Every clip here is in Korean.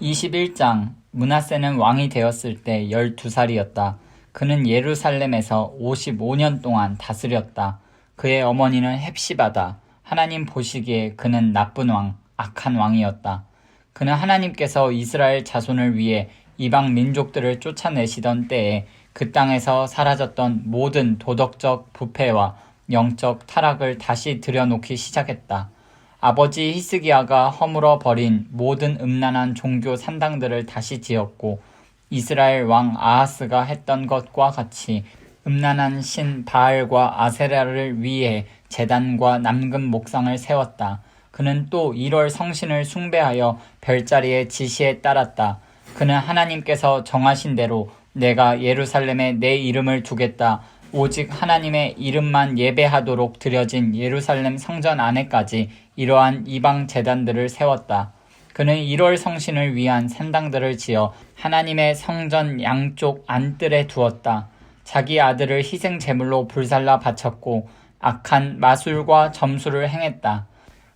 21장 문하세는 왕이 되었을 때 12살이었다. 그는 예루살렘에서 55년 동안 다스렸다. 그의 어머니는 헵시바다. 하나님 보시기에 그는 나쁜 왕, 악한 왕이었다. 그는 하나님께서 이스라엘 자손을 위해 이방 민족들을 쫓아내시던 때에 그 땅에서 사라졌던 모든 도덕적 부패와 영적 타락을 다시 들여놓기 시작했다. 아버지 히스기야가 허물어 버린 모든 음란한 종교 산당들을 다시 지었고 이스라엘 왕 아하스가 했던 것과 같이 음란한 신 바알과 아세라를 위해 제단과 남금 목상을 세웠다. 그는 또 1월 성신을 숭배하여 별자리의 지시에 따랐다. 그는 하나님께서 정하신 대로 내가 예루살렘에 내 이름을 두겠다. 오직 하나님의 이름만 예배하도록 드려진 예루살렘 성전 안에까지 이러한 이방 재단들을 세웠다. 그는 1월 성신을 위한 산당들을 지어 하나님의 성전 양쪽 안뜰에 두었다. 자기 아들을 희생 제물로 불살라 바쳤고 악한 마술과 점수를 행했다.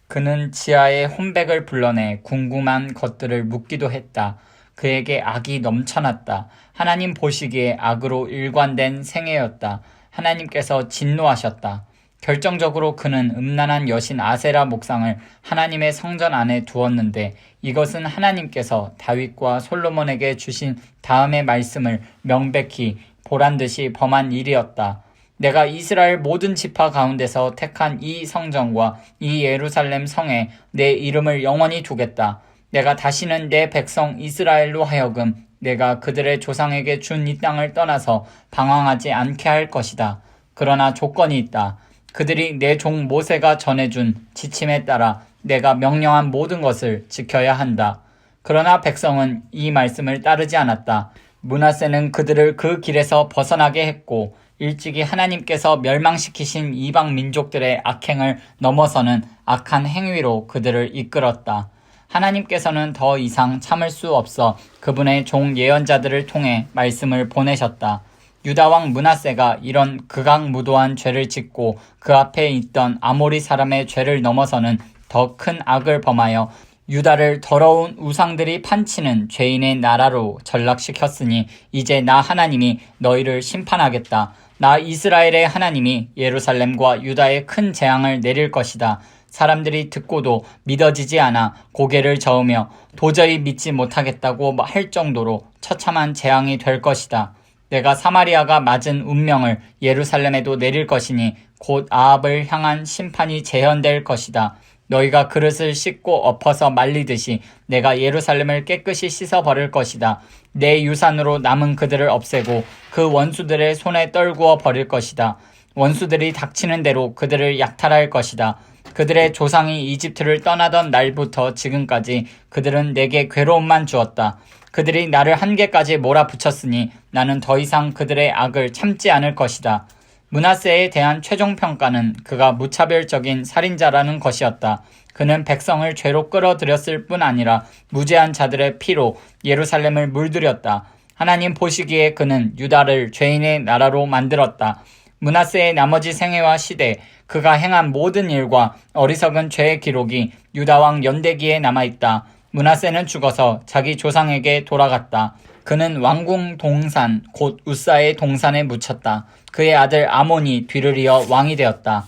그는 지하에 혼백을 불러내 궁금한 것들을 묻기도 했다. 그에게 악이 넘쳐났다. 하나님 보시기에 악으로 일관된 생애였다. 하나님께서 진노하셨다. 결정적으로 그는 음란한 여신 아세라 목상을 하나님의 성전 안에 두었는데 이것은 하나님께서 다윗과 솔로몬에게 주신 다음의 말씀을 명백히 보란 듯이 범한 일이었다. 내가 이스라엘 모든 지파 가운데서 택한 이 성전과 이 예루살렘 성에 내 이름을 영원히 두겠다. 내가 다시는 내 백성 이스라엘로 하여금 내가 그들의 조상에게 준 이 땅을 떠나서 방황하지 않게 할 것이다. 그러나 조건이 있다. 그들이 내 종 모세가 전해준 지침에 따라 내가 명령한 모든 것을 지켜야 한다. 그러나 백성은 이 말씀을 따르지 않았다. 문하세는 그들을 그 길에서 벗어나게 했고 일찍이 하나님께서 멸망시키신 이방 민족들의 악행을 넘어서는 악한 행위로 그들을 이끌었다. 하나님께서는 더 이상 참을 수 없어 그분의 종 예언자들을 통해 말씀을 보내셨다. 유다왕 문하세가 이런 극악무도한 죄를 짓고 그 앞에 있던 아모리 사람의 죄를 넘어서는 더 큰 악을 범하여 유다를 더러운 우상들이 판치는 죄인의 나라로 전락시켰으니 이제 나 하나님이 너희를 심판하겠다. 나 이스라엘의 하나님이 예루살렘과 유다에 큰 재앙을 내릴 것이다. 사람들이 듣고도 믿어지지 않아 고개를 저으며 도저히 믿지 못하겠다고 할 정도로 처참한 재앙이 될 것이다. 내가 사마리아가 맞은 운명을 예루살렘에도 내릴 것이니 곧 아합을 향한 심판이 재현될 것이다. 너희가 그릇을 씻고 엎어서 말리듯이 내가 예루살렘을 깨끗이 씻어버릴 것이다. 내 유산으로 남은 그들을 없애고 그 원수들의 손에 떨구어 버릴 것이다. 원수들이 닥치는 대로 그들을 약탈할 것이다. 그들의 조상이 이집트를 떠나던 날부터 지금까지 그들은 내게 괴로움만 주었다. 그들이 나를 한계까지 몰아붙였으니 나는 더 이상 그들의 악을 참지 않을 것이다. 문하세에 대한 최종 평가는 그가 무차별적인 살인자라는 것이었다. 그는 백성을 죄로 끌어들였을 뿐 아니라 무죄한 자들의 피로 예루살렘을 물들였다. 하나님 보시기에 그는 유다를 죄인의 나라로 만들었다. 문하세의 나머지 생애와 시대, 그가 행한 모든 일과 어리석은 죄의 기록이 유다왕 연대기에 남아있다. 문하세는 죽어서 자기 조상에게 돌아갔다. 그는 왕궁 동산, 곧 우사의 동산에 묻혔다. 그의 아들 아몬이 뒤를 이어 왕이 되었다.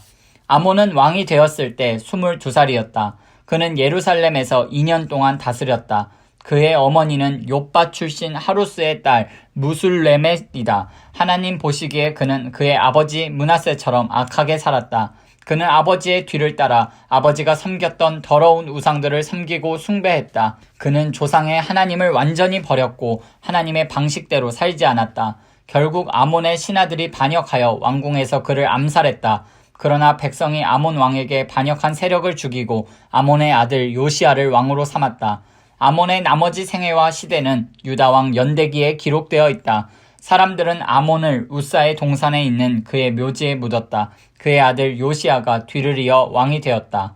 아몬은 왕이 되었을 때 22살이었다. 그는 예루살렘에서 2년 동안 다스렸다. 그의 어머니는 요빠 출신 하루스의 딸 무술레멧이다. 하나님 보시기에 그는 그의 아버지 문하세처럼 악하게 살았다. 그는 아버지의 뒤를 따라 아버지가 섬겼던 더러운 우상들을 섬기고 숭배했다. 그는 조상의 하나님을 완전히 버렸고 하나님의 방식대로 살지 않았다. 결국 아몬의 신하들이 반역하여 왕궁에서 그를 암살했다. 그러나 백성이 아몬 왕에게 반역한 세력을 죽이고 아몬의 아들 요시아를 왕으로 삼았다. 아몬의 나머지 생애와 시대는 유다왕 연대기에 기록되어 있다. 사람들은 아몬을 우사의 동산에 있는 그의 묘지에 묻었다. 그의 아들 요시아가 뒤를 이어 왕이 되었다.